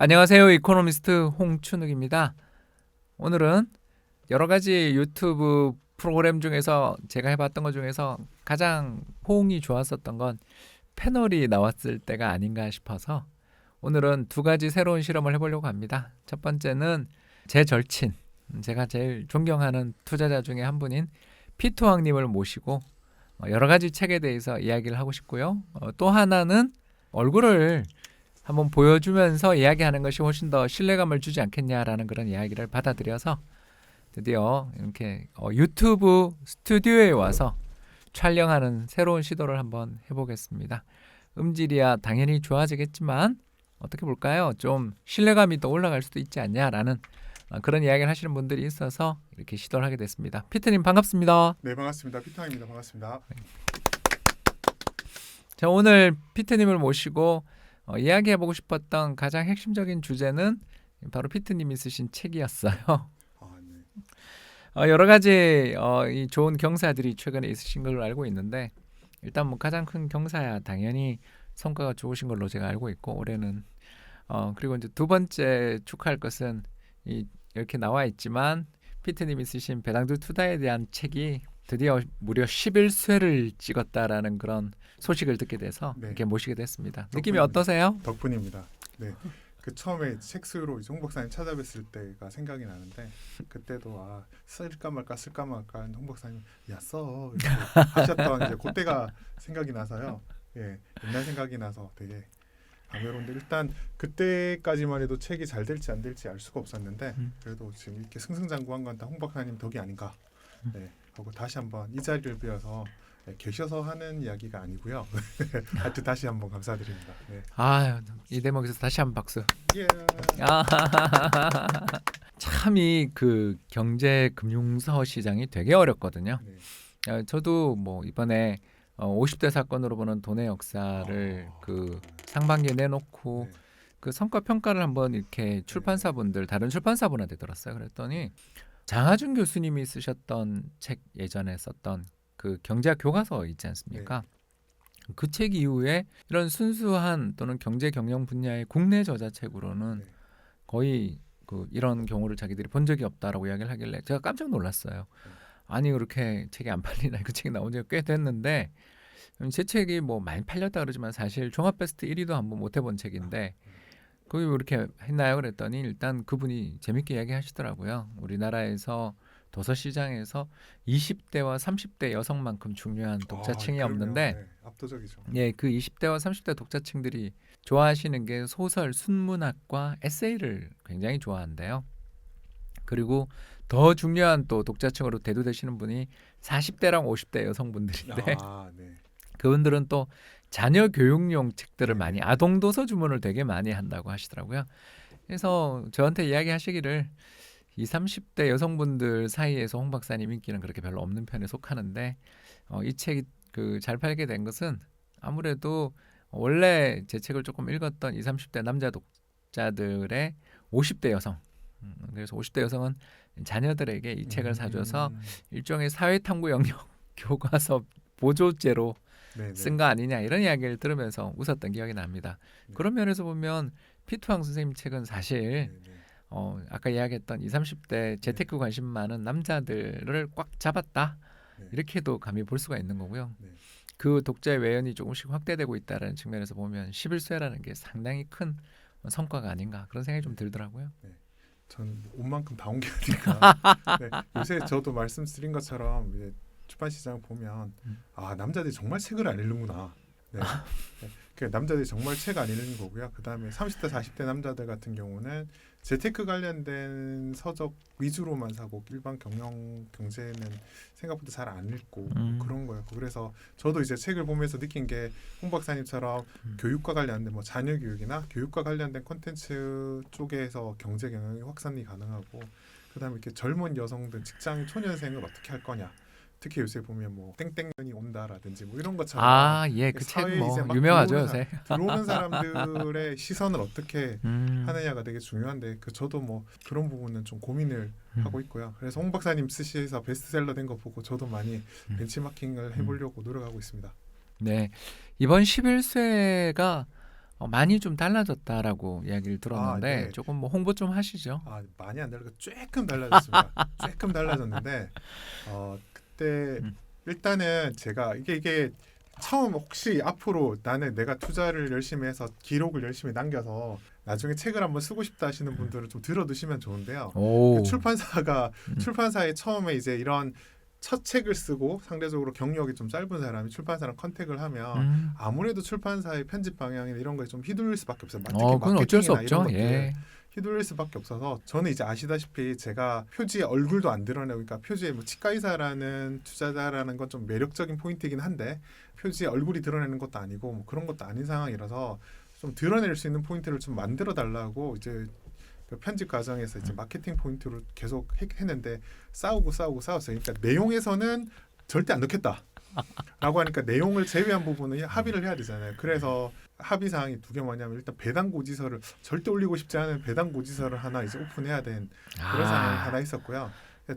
안녕하세요. 이코노미스트 홍춘욱입니다. 오늘은 여러 가지 유튜브 프로그램 중에서 제가 해봤던 것 중에서 가장 호응이 좋았었던 건 패널이 나왔을 때가 아닌가 싶어서 오늘은 두 가지 새로운 실험을 해보려고 합니다. 첫 번째는 제 절친, 제가 제일 존경하는 투자자 중에 한 분인 피투왕님을 모시고 어, 여러 가지 책에 대해서 이야기를 하고 싶고요. 어, 또 하나는 얼굴을 한번 보여주면서 이야기하는 것이 훨씬 더 신뢰감을 주지 않겠냐라는 그런 이야기를 받아들여서 드디어 이렇게 어, 유튜브 스튜디오에 와서 촬영하는 새로운 시도를 한번 해보겠습니다. 음질이야 당연히 좋아지겠지만 어떻게 볼까요? 좀 신뢰감이 더 올라갈 수도 있지 않냐라는 어, 그런 이야기를 하시는 분들이 있어서 이렇게 시도를 하게 됐습니다. 피트님 반갑습니다. 네 반갑습니다. 피터입니다. 반갑습니다. 자 오늘 피트님을 모시고 어, 이야기해보고 싶었던 가장 핵심적인 주제는 바로 피트님이 쓰신 책이었어요. 아 네. 어, 여러 가지 어, 이 좋은 경사들이 최근에 있으신 걸로 알고 있는데 일단 뭐 가장 큰 경사야 당연히 성과가 좋으신 걸로 제가 알고 있고 올해는 어, 그리고 이제 두 번째 축하할 것은 이 이렇게 나와 있지만 피트님이 쓰신 배당주 투자에 대한 책이 드디어 무려 11쇄를 찍었다라는 그런 소식을 듣게 돼서 네. 이렇게 모시게 됐습니다. 느낌이 덕분입니다. 어떠세요? 덕분입니다. 네. 그 처음에 책수로 홍 박사님 찾아뵀을 때가 생각이 나는데 그때도 아 쓸까 말까 쓸까 말까 홍 박사님 야써 하셨던 이제 그때가 생각이 나서요. 예 옛날 생각이 나서 되게 감회로운데 일단 그때까지만 해도 책이 잘 될지 안 될지 알 수가 없었는데 음. 그래도 지금 이렇게 승승장구한 건 다 홍 박사님 덕이 아닌가. 음. 네. 하고 다시 한번 이 자리를 빌어서 네, 계셔서 하는 이야기가 아니고요. 하여튼 다시 한번 감사드립니다. 네. 아유 이 대목에서 다시 한번 박수. 예. 아, 참이 그 경제 금융서 시장이 되게 어렵거든요. 네. 어, 저도 뭐 이번에 어, 50대 사건으로 보는 돈의 역사를 아. 그 상반기에 내놓고 네. 그 성과 평가를 한번 이렇게 출판사분들 다른 출판사분한테 들었어요. 그랬더니 장하준 교수님이 쓰셨던 책 예전에 썼던 그 경제학 교과서 있지 않습니까? 그책 이후에 이런 순수한 또는 경제 경영 분야의 국내 저자책으로는 네. 거의 그 이런 경우를 자기들이 본 적이 없다라고 이야기를 하길래 제가 깜짝 놀랐어요. 아니 그렇게 책이 안 팔리나 그 책이 나온 지가 꽤 됐는데 음, 제 책이 뭐 많이 팔렸다 그러지만 사실 종합 베스트 1위도 한번 못 해본 책인데 그게 왜 이렇게 했나요? 그랬더니 일단 그분이 재밌게 이야기하시더라고요. 우리나라에서 도서 시장에서 20대와 30대 여성만큼 중요한 독자층이 아, 없는데 네, 압도적이죠. 예, 그 20대와 30대 독자층들이 좋아하시는 게 소설, 순문학과 에세이를 굉장히 좋아한대요. 그리고 더 중요한 또 독자층으로 대두되시는 분이 40대랑 50대 여성분들인데 아, 네. 그분들은 또 자녀 교육용 책들을 네. 많이 아동 도서 주문을 되게 많이 한다고 하시더라고요. 그래서 저한테 이야기하시기를 20, 30대 여성분들 사이에서 홍 박사님 인기는 그렇게 별로 없는 편에 속하는데 어, 이 책이 그 잘 팔게 된 것은 아무래도 원래 제 책을 조금 읽었던 20, 30대 남자 독자들의 50대 여성 음, 그래서 50대 여성은 자녀들에게 이 책을 사줘서 음, 일종의 사회탐구 영역 교과서 보조제로. 쓴 거 아니냐 이런 이야기를 들으면서 웃었던 기억이 납니다. 네. 그런 면에서 보면 피투왕 선생님 책은 사실 네, 네. 어, 아까 이야기했던 20, 30대 재테크 관심 많은 남자들을 꽉 잡았다 네. 이렇게도 감히 볼 수가 있는 거고요. 네. 그 독자의 외연이 조금씩 확대되고 있다는 측면에서 보면 11쇄라는 게 상당히 큰 성과가 아닌가 그런 생각이 좀 들더라고요. 전 온 만큼 다온게 아닐까. 네. 요새 저도 말씀드린 것처럼 출판 시장 보면 음. 아 남자들이 정말 책을 안 읽는구나. 네. 네. 그 남자들이 정말 책 안 읽는 거고요. 그 다음에 30대 40대 남자들 같은 경우는 재테크 관련된 서적 위주로만 사고 일반 경영 경제는 생각보다 잘 안 읽고 음. 그런 거예요. 그래서 저도 이제 책을 보면서 느낀 게 홍 박사님처럼 음. 교육과 관련된 뭐 자녀 교육이나 교육과 관련된 콘텐츠 쪽에서 경제 경영이 확산이 가능하고 그다음에 이렇게 젊은 여성들 직장 초년생을 어떻게 할 거냐. 특히 요새 보면 뭐 땡땡년이 온다라든지 뭐 이런 것처럼 아, 예, 그 책 뭐 유명하죠 요새. 들어오는 사람들의 시선을 어떻게 음. 하느냐가 되게 중요한데 그 저도 뭐 그런 부분은 좀 고민을 음. 하고 있고요. 그래서 홍 박사님 쓰시에서 베스트셀러 된 거 보고 저도 많이 음. 벤치마킹을 해보려고 노력하고 있습니다. 네. 이번 11쇄가 어, 많이 좀 달라졌다라고 이야기를 들었는데 아, 네. 조금 뭐 홍보 좀 하시죠. 아 많이 안 달라고 조금 달라졌습니다. 조금 달라졌는데 어그 때 음. 일단은 제가 이게 이게 처음 혹시 앞으로 나는 내가 투자를 열심히 해서 기록을 열심히 남겨서 나중에 책을 한번 쓰고 싶다 하시는 분들은 좀 들어두시면 좋은데요. 오. 그 출판사가 음. 출판사에 처음에 이제 이런 첫 책을 쓰고 상대적으로 경력이 좀 짧은 사람이 출판사랑 컨택을 하면 음. 아무래도 출판사의 편집 방향이나 이런 거에 좀 휘둘릴 수밖에 없어요. 특히 어, 그건 어쩔 수 마케팅이나 이런 없죠. 것들. 예. 휘둘릴 수밖에 없어서 저는 이제 아시다시피 제가 표지에 얼굴도 안 드러내고 그러니까 표지에 뭐 치과의사라는 투자자라는 건 좀 매력적인 포인트이긴 한데 표지에 얼굴이 드러내는 것도 아니고 뭐 그런 것도 아닌 상황이라서 좀 드러낼 수 있는 포인트를 좀 만들어 달라고 이제 그 편집 과정에서 이제 마케팅 포인트로 계속 했- 했는데 싸우고 싸우고 싸웠어요. 그러니까 내용에서는 절대 안 넣겠다. 라고 하니까 내용을 제외한 부분은 합의를 해야 되잖아요. 그래서 합의 사항이 두 개 뭐냐면 일단 배당 고지서를 절대 올리고 싶지 않은 배당 고지서를 하나 이제 오픈해야 된 그런 상황이 아. 하나 있었고요.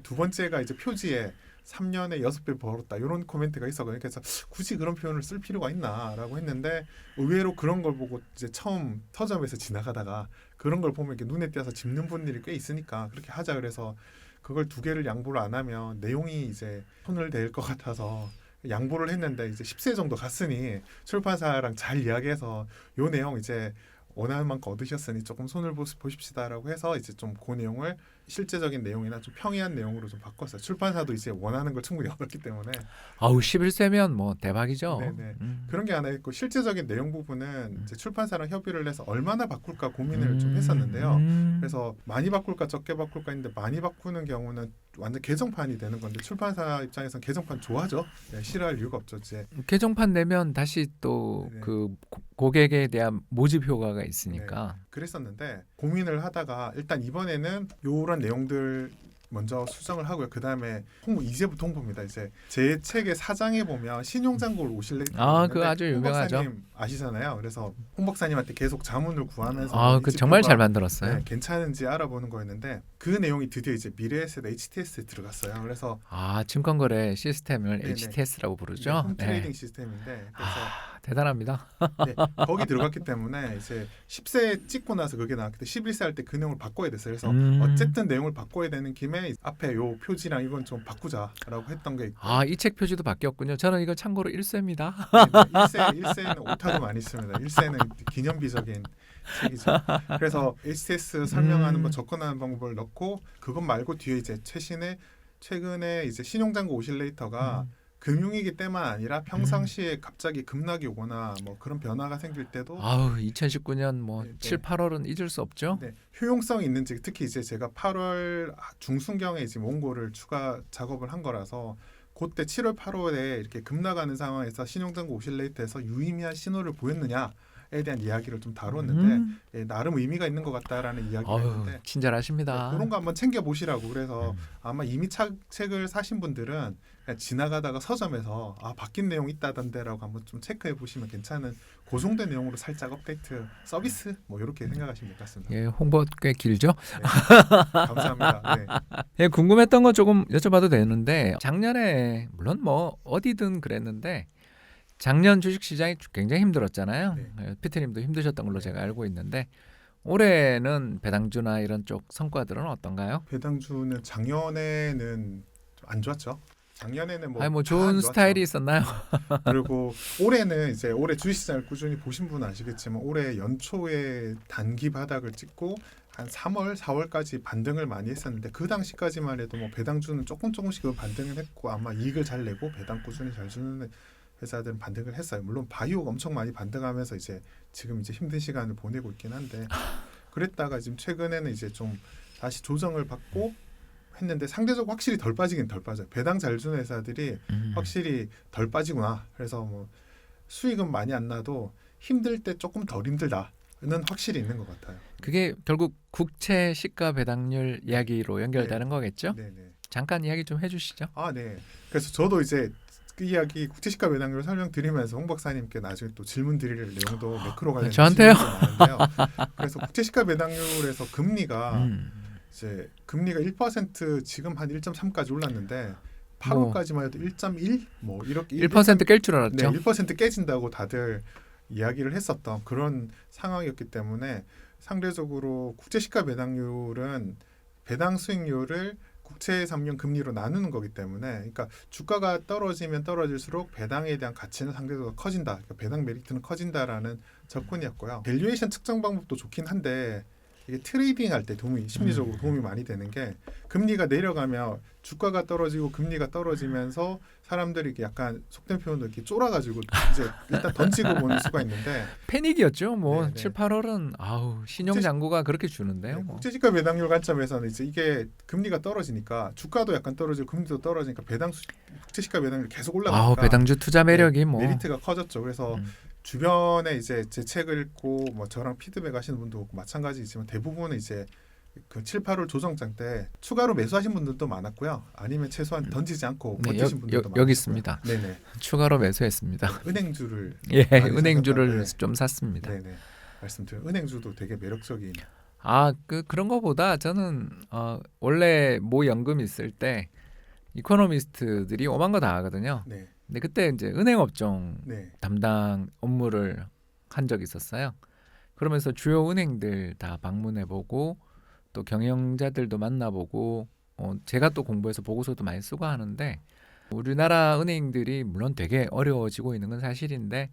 두 번째가 이제 표지에 3년에 여섯 배 벌었다 이런 코멘트가 있었거든요. 그래서 굳이 그런 표현을 쓸 필요가 있나라고 했는데 의외로 그런 걸 보고 이제 처음 서점에서 지나가다가 그런 걸 보면 이렇게 눈에 띄어서 짚는 분들이 꽤 있으니까 그렇게 하자 그래서 그걸 두 개를 양보를 안 하면 내용이 이제 손을 댈 것 같아서 양보를 했는데 이제 10세 정도 갔으니 출판사랑 잘 이야기해서 요 내용 이제 원하는 만큼 얻으셨으니 조금 손을 보, 보십시다라고 해서 이제 좀 그 내용을 실제적인 내용이나 좀 평이한 내용으로 좀 바꿨어요. 출판사도 이제 원하는 걸 충분히 얻었기 때문에 아우 11세면 뭐 대박이죠. 네네. 음. 그런 게 하나 있고 실제적인 내용 부분은 이제 출판사랑 협의를 해서 얼마나 바꿀까 고민을 좀 음. 했었는데요. 음. 그래서 많이 바꿀까 적게 바꿀까 했는데 많이 바꾸는 경우는 완전 개정판이 되는 건데 출판사 입장에서는 개정판 좋아하죠. 네, 싫어할 이유가 없죠. 이제 개정판 내면 다시 또 네. 그 고객에 대한 모집 효과가 있으니까. 그랬었는데 고민을 하다가 일단 이번에는 요런 내용들 먼저 수정을 하고요. 그 다음에 홍보 이제부터 홍보입니다. 이제 제 책의 사장에 보면 신용장고를 오실래? 아, 그거 아주 유명하죠. 아시잖아요. 그래서 홍 박사님한테 계속 자문을 구하면서 아, 이그 정말 잘 만들었어요. 네, 괜찮은지 알아보는 거였는데 그 내용이 드디어 이제 미래에셋 HTS에 들어갔어요. 그래서 아, 증권거래 시스템을 네네. HTS라고 부르죠. 홈 네. 트레이딩 시스템인데 그래서 아, 대단합니다. 네, 거기 들어갔기 때문에 이제 10세 찍고 나서 그게 나왔기 때문에 11세 할 때 그 내용을 바꿔야 됐어요. 그래서 음. 어쨌든 내용을 바꿔야 되는 김에 앞에 요 표지랑 이건 좀 바꾸자라고 했던 게 있고 아, 이 책 표지도 바뀌었군요. 저는 이거 참고로 1세입니다. 1세, 1세는 오타도 많이 있습니다. 1세는 기념비적인 책이죠. 그래서 HTS 설명하는 음. 거 접근하는 방법을 넣고 그것 말고 뒤에 이제 최신의 최근에 이제 신용장고 오실레이터가 음. 금융위기 때만 아니라 평상시에 갑자기 급락이 오거나 뭐 그런 변화가 생길 때도 아우, 2019년 뭐 네, 네. 7, 8월은 잊을 수 없죠. 네, 효용성이 있는지 특히 이제 제가 8월 중순경에 지금 원고를 추가 작업을 한 거라서 그때 7월 8월에 이렇게 급락하는 상황에서 신용장고 오실레이트에서 유의미한 신호를 보였느냐 에 대한 이야기를 좀 다뤘는데 음. 예, 나름 의미가 있는 것 같다라는 이야기가 있는데 친절하십니다. 네, 그런 거 한번 챙겨 보시라고 그래서 음. 아마 이미 차, 책을 사신 분들은 그냥 지나가다가 서점에서 아 바뀐 내용 있다던데라고 한번 좀 체크해 보시면 괜찮은 고정된 내용으로 살짝 업데이트 서비스 뭐 이렇게 생각하시면 될 것 같습니다. 예, 홍보 꽤 길죠. 네. 감사합니다. 네. 예, 궁금했던 거 조금 여쭤봐도 되는데 작년에 물론 뭐 어디든 그랬는데 작년 주식 시장이 굉장히 힘들었잖아요. 네. 예, 피트님도 힘드셨던 걸로 네. 제가 알고 있는데 올해는 배당주나 이런 쪽 성과들은 어떤가요? 배당주는 작년에는 좀안 좋았죠. 작년에는 뭐 아니 뭐 좋은. 스타일이 있었나요? 그리고 올해는 이제 올해 주식시장을 꾸준히 보신 분은 아시겠지만 올해 연초에 단기 바닥을 찍고 한 3월, 4월까지 반등을 많이 했었는데 그 당시까지만 해도 뭐 배당주는 조금 조금씩은 반등을 했고 아마 이익을 잘 내고 배당 꾸준히 잘 주는 회사들은 반등을 했어요. 물론 바이오가 엄청 많이 반등하면서 이제 지금 이제 힘든 시간을 보내고 있긴 한데 그랬다가 지금 최근에는 이제 좀 다시 조정을 받고 했는데 상대적으로 확실히 덜 빠지긴 덜 빠져요. 배당 잘 주는 회사들이 음. 확실히 덜 빠지구나. 그래서 뭐 수익은 많이 안 나도 힘들 때 조금 덜 힘들다 는 확실히 있는 것 같아요. 그게 결국 국채 시가 배당률 이야기로 연결되는 거겠죠? 네 네. 잠깐 이야기 좀 해주시죠. 아 네. 그래서 저도 이제 그 이야기 국제시가 배당률 설명드리면서 홍 박사님께 나중에 또 질문 드릴 내용도 매크로 관련 저한테요? 많은데요. 그래서 국제시가 배당률에서 금리가 음. 이제 금리가 1% 지금 한 1.3까지 올랐는데 뭐. 8월까지만 해도 1.1 뭐 이렇게 1%깰 줄 알았죠. 네, 1% 깨진다고 다들 이야기를 했었던 그런 상황이었기 때문에 상대적으로 국제 시가 배당률은 배당 수익률을 국채 3년 금리로 나누는 거기 때문에 그러니까 주가가 떨어지면 떨어질수록 배당에 대한 가치는 상대적으로 커진다. 그러니까 배당 메리트는 커진다라는 접근이었고요. 밸류에이션 측정 방법도 좋긴 한데 이게 트레이딩 할 때 도움이 심리적으로 음. 도움이 많이 되는 게 금리가 내려가면 주가가 떨어지고 금리가 떨어지면서 사람들이 이렇게 약간 속된 표현으로 이렇게 쫄아가지고 이제 일단 던지고 보는 수가 있는데 패닉이었죠. 뭐 네, 네. 7, 8월은 아우 신용 국제- 잔고가 그렇게 주는데요. 네, 뭐. 국제지가 배당률 관점에서는 이제 이게 금리가 떨어지니까 주가도 약간 떨어지고 금리도 떨어지니까 배당 수, 국제시가 배당률 계속 올라가니까 아우 배당주 투자 매력이 뭐 메리트가 커졌죠. 그래서 음. 주변에 이제 제 책을 읽고 뭐 저랑 피드백 하시는 분도 마찬가지지만 대부분은 이제 그 7, 8월 조정장 때 추가로 매수하신 분들도 많았고요. 아니면 최소한 던지지 않고 네, 버티신 여- 분들도 여- 많았고요. 여기 있습니다. 네네. 추가로 매수했습니다. 은행주를 예, 은행주를 사셨다고, 좀 샀습니다. 네네. 말씀드려 은행주도 되게 매력적인 아, 그 그런 거보다 저는 어, 원래 모 연금 있을 때 이코노미스트들이 오만 거 다 하거든요. 네. 근데 그때 이제 은행 업종 네. 담당 업무를 한 적이 있었어요. 그러면서 주요 은행들 다 방문해 보고 또 경영자들도 만나보고 어, 제가 또 공부해서 보고서도 많이 쓰고 하는데 우리나라 은행들이 물론 되게 어려워지고 있는 건 사실인데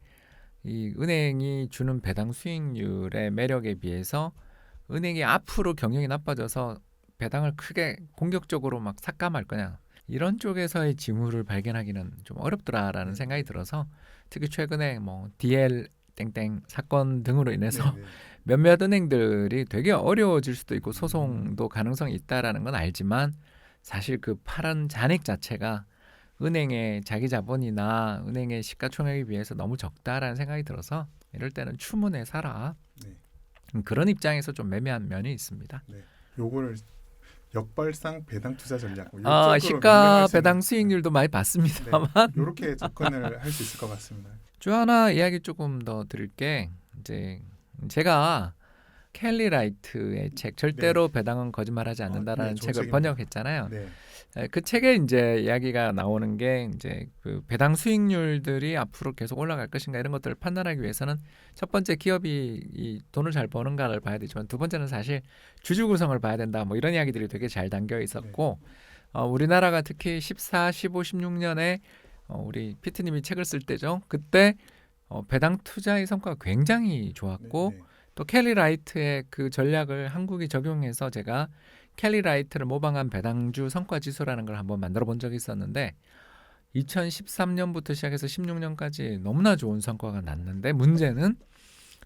이 은행이 주는 배당 수익률의 매력에 비해서 은행이 앞으로 경영이 나빠져서 배당을 크게 공격적으로 막 삭감할 거냐 이런 쪽에서의 징후를 발견하기는 좀 어렵더라라는 생각이 들어서 특히 최근에 뭐 DL 땡땡 사건 등으로 인해서 네네. 몇몇 은행들이 되게 어려워질 수도 있고 소송도 가능성이 있다라는 건 알지만 사실 그 파란 잔액 자체가 은행의 자기 자본이나 은행의 시가총액에 비해서 너무 적다라는 생각이 들어서 이럴 때는 추문에 사라 네. 음, 그런 입장에서 좀 매매한 면이 있습니다. 요거를 역발상 배당 투자 전략 뭐아 시가 배당 수익률도 많이 받습니다만 이렇게 접근을 할 수 있을 것 같습니다. 주 하나 이야기 조금 더 드릴게 이제 제가 켈리 라이트의 책 절대로 배당은 거짓말하지 않는다라는 네, 좋은 책을. 번역했잖아요. 네. 에, 그 책에 이제 이야기가 나오는 게 이제 그 배당 수익률들이 앞으로 계속 올라갈 것인가 이런 것들을 판단하기 위해서는 첫 번째 기업이 이 돈을 잘 버는가를 봐야 되지만 두 번째는 사실 주주 구성을 봐야 된다 뭐 이런 이야기들이 되게 잘 담겨 있었고 어, 우리나라가 특히 14, 15, 16년에 어, 우리 피트님이 책을 쓸 때죠. 그때 어, 배당 투자의 성과가 굉장히 좋았고 네, 네. 또 켈리 라이트의 그 전략을 한국이 적용해서 제가 켈리 라이트를 모방한 배당주 성과 지수라는 걸 한번 만들어 본 적이 있었는데 2013년부터 시작해서 16년까지 너무나 좋은 성과가 났는데 문제는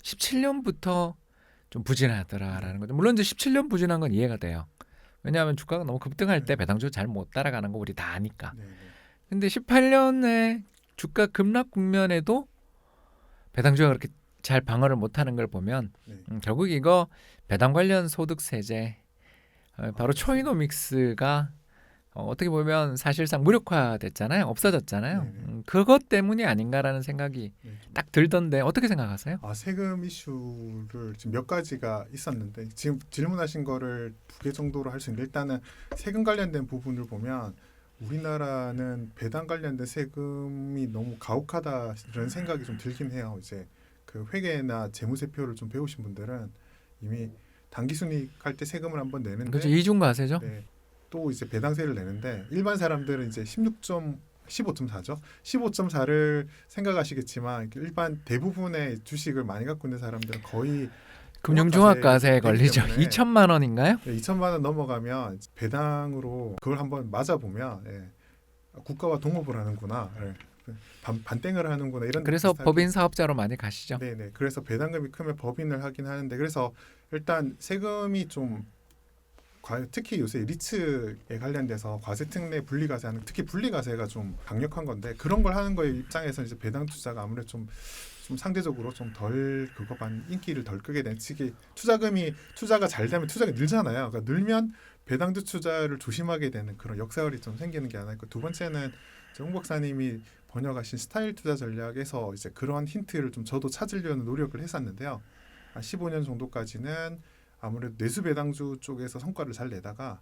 17년부터 좀 부진하더라라는 거죠. 물론 이제 17년 부진한 건 이해가 돼요. 왜냐하면 주가가 너무 급등할 때 배당주 잘 못 따라가는 거 우리 다 아니까. 네, 네. 근데 18년에 주가 급락 국면에도 배당주가 그렇게 잘 방어를 못하는 걸 보면 네. 음, 결국 이거 배당 관련 소득 세제 어, 바로 아, 초이노믹스가 어, 어떻게 보면 사실상 무력화됐잖아요, 없어졌잖아요. 음, 그것 때문이 아닌가라는 생각이 네. 딱 들던데 어떻게 생각하세요? 아 세금 이슈를 지금 몇 가지가 있었는데 지금 질문하신 거를 두 개 정도로 할 수 있는데 일단은 세금 관련된 부분을 보면 우리나라는 배당 관련된 세금이 너무 가혹하다는 생각이 좀 들긴 해요. 이제 그 회계나 재무제표를 좀 배우신 분들은 이미 당기순이익 할 때 세금을 한번 내는데 그렇죠, 이중과세죠. 네. 또 이제 배당세를 내는데 일반 사람들은 이제 16점 15.4죠. 15.4를 생각하시겠지만 일반 대부분의 주식을 많이 갖고 있는 사람들은 거의 금융종합과세에 종합과세에 걸리죠. 때문에 2천만 원인가요? 2천만 원 넘어가면 배당으로 그걸 한번 맞아 보면 예, 국가와 동업을 하는구나. 예. 반, 반땡을 하는구나 이런 그래서 법인 사업자로 많이 가시죠. 네네. 그래서 배당금이 크면 법인을 하긴 하는데 그래서 일단 세금이 좀 과- 특히 요새 리츠에 관련돼서 과세 특례 분리과세하는 특히 분리과세가 좀 강력한 건데 그런 걸 하는 거에 입장에서 이제 배당 투자가 아무래도 좀, 좀 상대적으로 좀 덜 그거 반 인기를 덜 끄게 된 특히 투자금이 투자가 잘 되면 투자가 늘잖아요. 그러니까 늘면 배당주 투자를 조심하게 되는 그런 역사열이 좀 생기는 게 하나 있고 두 번째는 홍 박사님이 번역하신 스타일 투자 전략에서 이제 그러한 힌트를 좀 저도 찾으려는 노력을 했었는데요. 한 15년 정도까지는 아무래도 내수 배당주 쪽에서 성과를 잘 내다가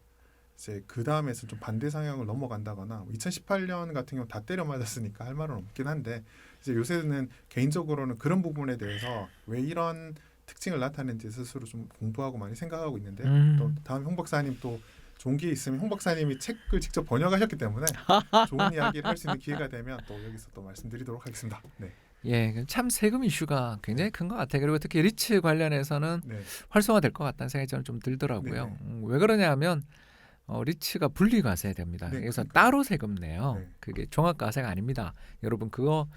이제 그 다음에서 좀 반대 상향을 넘어간다거나 2018년 같은 경우 다 때려 맞았으니까 할 말은 없긴 한데 이제 요새는 개인적으로는 그런 부분에 대해서 왜 이런 특징을 나타내는지 스스로 좀 공부하고 많이 생각하고 있는데 음. 또 다음 홍 박사님 또 좋은 기회 있으면 홍 박사님이 책을 직접 번역하셨기 때문에 좋은 이야기를 할 수 있는 기회가 되면 또 여기서 또 말씀드리도록 하겠습니다. 네, 예, 참 세금 이슈가 굉장히 큰 것 같아요. 그리고 특히 리츠 관련해서는 네, 활성화될 것 같다는 생각이 저는 좀 들더라고요. 네네. 음, 왜 그러냐면 어, 리츠가 분리과세 됩니다. 네, 그래서 그러니까요. 따로 세금 내요. 네. 그게 종합과세가 아닙니다. 여러분 그거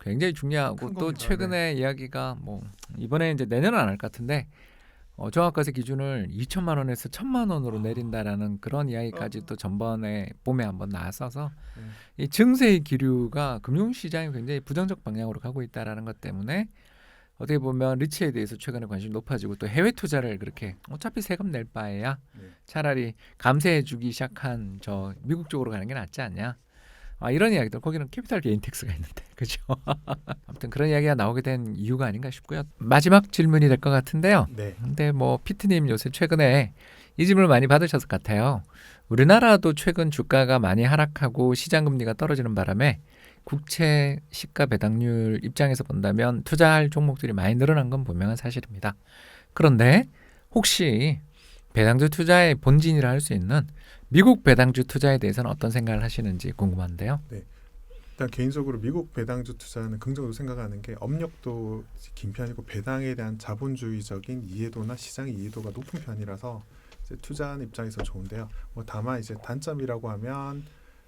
굉장히 중요하고 큰또 겁니다. 최근에 이야기가 뭐 이번에 이제 내년은 안 할 것 같은데 어, 종합과세 기준을 2천만 원에서 1천만 원으로 내린다라는 그런 이야기까지 어. 또 전번에 봄에 한번 나왔어서 네. 이 증세의 기류가 금융시장이 굉장히 부정적 방향으로 가고 있다라는 것 때문에 어떻게 보면 리츠에 대해서 최근에 관심이 높아지고 또 해외 투자를 그렇게 어차피 세금 낼 바에야 네. 차라리 감세해주기 시작한 저 미국 쪽으로 가는 게 낫지 않냐. 아, 이런 이야기들 거기는 캐피탈 게인 텍스가 있는데 그죠? 아무튼 그런 이야기가 나오게 된 이유가 아닌가 싶고요. 마지막 질문이 될 것 같은데요. 네. 근데 뭐 피트님 요새 최근에 이 질문을 많이 받으셨을 것 같아요. 우리나라도 최근 주가가 많이 하락하고 시장 금리가 떨어지는 바람에 국채 시가 배당률 입장에서 본다면 투자할 종목들이 많이 늘어난 건 분명한 사실입니다. 그런데 혹시 배당주 투자의 본진이라 할 수 있는 미국 배당주 투자에 대해서는 어떤 생각을 하시는지 궁금한데요. 일단 개인적으로 미국 배당주 투자는 긍정적으로 생각하는 게 업력도 긴 편이고 배당에 대한 자본주의적인 이해도나 시장의 이해도가 높은 편이라서 투자하는 입장에서 좋은데요. 뭐 다만 이제 단점이라고 하면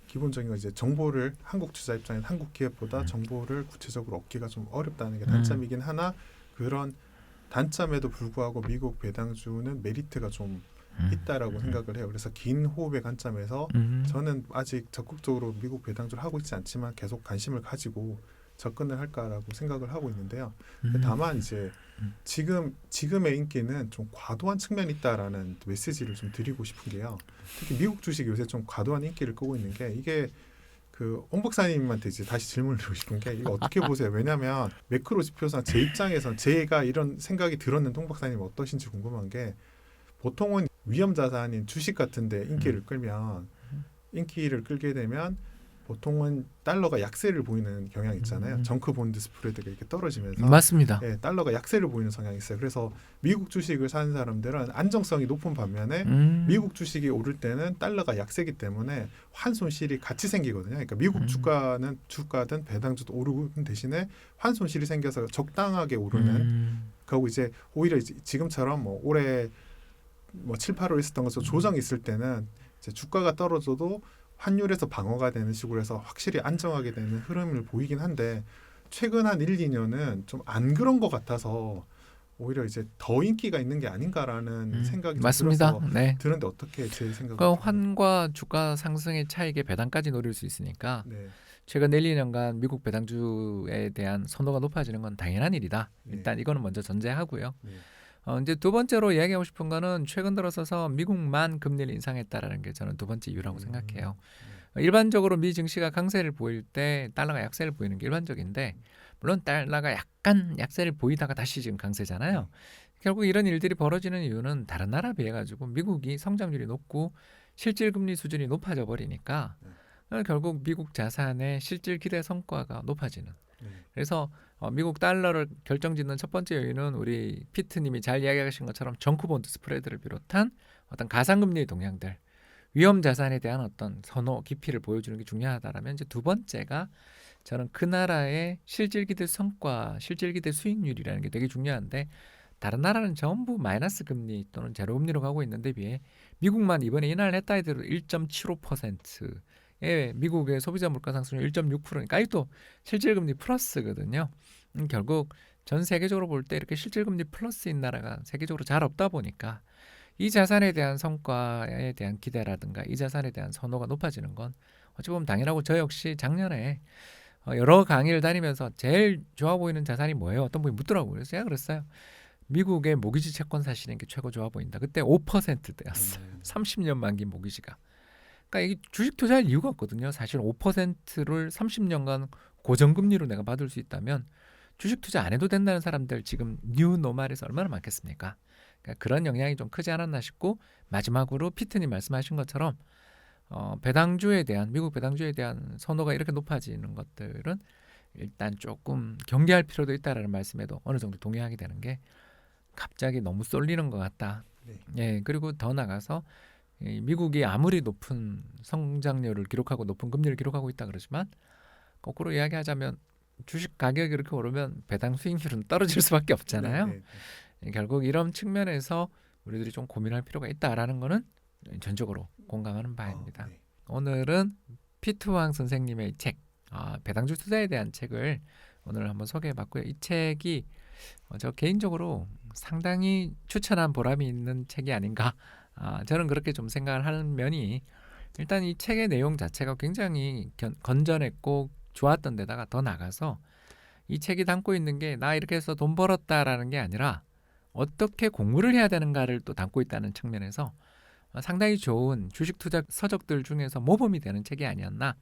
기본적인 건 이제 정보를 한국 투자 입장에 한국 기업보다 음. 정보를 구체적으로 얻기가 좀 어렵다는 게 음. 단점이긴 하나 그런 단점에도 불구하고 미국 배당주는 메리트가 좀 있다라고 생각을 해요. 그래서 긴 호흡의 관점에서 음. 저는 아직 적극적으로 미국 배당주를 하고 있지 않지만 계속 관심을 가지고 접근을 할까라고 생각을 하고 있는데요. 음. 다만 이제 음. 지금 지금의 인기는 좀 과도한 측면이 있다라는 메시지를 좀 드리고 싶은 게요. 특히 미국 주식이 요새 좀 과도한 인기를 끄고 있는 게 이게 그홍 박사님한테 이제 다시 질문을 드리고 싶은 게 이거 어떻게 보세요? 왜냐하면 매크로 지표상 제 입장에선 제가 이런 생각이 들었는데 홍 박사님 어떠신지 궁금한 게 보통은 위험 자산인 주식 같은데 인기를 끌면 인기를 끌게 되면 보통은 달러가 약세를 보이는 경향이 있잖아요. 음. 정크 본드 스프레드가 이렇게 떨어지면서 맞습니다. 예, 달러가 약세를 보이는 성향이 있어요. 그래서 미국 주식을 사는 사람들은 안정성이 높은 반면에 음. 미국 주식이 오를 때는 달러가 약세기 때문에 환손실이 같이 생기거든요. 그러니까 미국 음. 주가는 주가든 배당주도 오르는 대신에 환손실이 생겨서 적당하게 오르는 음. 그리고 이제 오히려 이제 지금처럼 뭐 올해 뭐 7, 8월 있었던 것처럼 조정이 있을 때는 이제 주가가 떨어져도 환율에서 방어가 되는 식으로 해서 확실히 안정하게 되는 흐름을 보이긴 한데 최근 한 1, 2년은 좀 안 그런 것 같아서 오히려 이제 더 인기가 있는 게 아닌가라는 음. 생각이 좀 맞습니다. 네. 드는데 어떻게 제 생각을 그 좀- 환과 주가 상승의 차익에 배당까지 노릴 수 있으니까 네. 최근 1, 2년간 미국 배당주에 대한 선호가 높아지는 건 당연한 일이다. 네. 일단 이거는 먼저 전제하고요. 네. 어, 이제 두 번째로 이야기하고 싶은 거는 최근 들어서서 미국만 금리를 인상했다라는 게 저는 두 번째 이유라고 음. 생각해요. 어, 일반적으로 미 증시가 강세를 보일 때 달러가 약세를 보이는 게 일반적인데 물론 달러가 약간 약세를 보이다가 다시 지금 강세잖아요. 결국 이런 일들이 벌어지는 이유는 다른 나라 비해 가지고 미국이 성장률이 높고 실질 금리 수준이 높아져 버리니까 어, 결국 미국 자산의 실질 기대 성과가 높아지는. 네. 그래서 어, 미국 달러를 결정짓는 첫 번째 요인은 우리 피트님이 잘 이야기하신 것처럼 정크본드 스프레드를 비롯한 어떤 가상금리의 동향들, 위험 자산에 대한 어떤 선호 깊이를 보여주는 게 중요하다라면 이제 두 번째가 저는 그 나라의 실질 기대 성과, 실질 기대 수익률이라는 게 되게 중요한데 다른 나라는 전부 마이너스 금리 또는 제로 금리로 가고 있는데 비해 미국만 이번에 이날 했다 해도 1.75%의 미국의 소비자 물가 상승률 1.6%니까 이또 실질 금리 플러스거든요. 음, 결국 전 세계적으로 볼 때 이렇게 실질 금리 플러스인 나라가 세계적으로 잘 없다 보니까 이 자산에 대한 성과에 대한 기대라든가 이 자산에 대한 선호가 높아지는 건 어찌 보면 당연하고 저 역시 작년에 어, 여러 강의를 다니면서 제일 좋아 보이는 자산이 뭐예요? 어떤 분이 묻더라고요. 그래서 제가 그랬어요. 미국의 모기지 채권 사시는 게 최고 좋아 보인다. 그때 5%대였어요. 음. 30년 만기 모기지가. 그러니까 이게 주식 투자할 이유가 없거든요. 사실 5%를 30년간 고정금리로 내가 받을 수 있다면 주식 투자 안 해도 된다는 사람들 지금 뉴 노말에서 얼마나 많겠습니까? 그러니까 그런 영향이 좀 크지 않았나 싶고 마지막으로 피트님 말씀하신 것처럼 어, 배당주에 대한 미국 배당주에 대한 선호가 이렇게 높아지는 것들은 일단 조금 경계할 필요도 있다라는 말씀에도 어느 정도 동의하게 되는 게 갑자기 너무 쏠리는 것 같다. 네. 예, 그리고 더 나가서 이 미국이 아무리 높은 성장률을 기록하고 높은 금리를 기록하고 있다 그러지만 거꾸로 이야기하자면 주식 가격이 이렇게 오르면 배당 수익률은 떨어질 수밖에 없잖아요. 네, 네, 네. 예, 결국 이런 측면에서 우리들이 좀 고민할 필요가 있다라는 거는 전적으로 공감하는 바입니다. 어, 네. 오늘은 피트왕 선생님의 책 아, 배당주 투자에 대한 책을 오늘 한번 소개해봤고요. 이 책이 어, 저 개인적으로 상당히 추천한 보람이 있는 책이 아닌가. 아, 저는 그렇게 좀 생각을 하는 면이 일단 이 책의 내용 자체가 굉장히 견- 건전했고 좋았던 데다가 더 나가서 이 책이 담고 있는 게 나 이렇게 해서 돈 벌었다라는 게 아니라 어떻게 공부를 해야 되는가를 또 담고 있다는 측면에서 어, 상당히 좋은 주식 투자 서적들 중에서 모범이 되는 책이 아니었나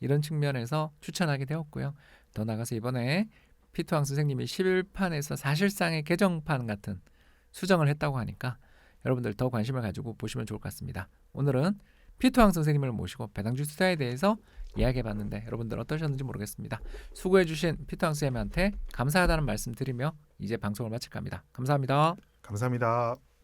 이런 측면에서 추천하게 되었고요. 더 나가서 이번에 피트왕 선생님이 11판에서 사실상의 개정판 같은 수정을 했다고 하니까 여러분들 더 관심을 가지고 보시면 좋을 것 같습니다. 오늘은 피트왕 선생님을 모시고 배당주 투자에 대해서 이야기해봤는데 여러분들 어떠셨는지 모르겠습니다. 수고해주신 피트왕 선생님한테 감사하다는 말씀 드리며 이제 방송을 마칠까 합니다. 감사합니다. 감사합니다.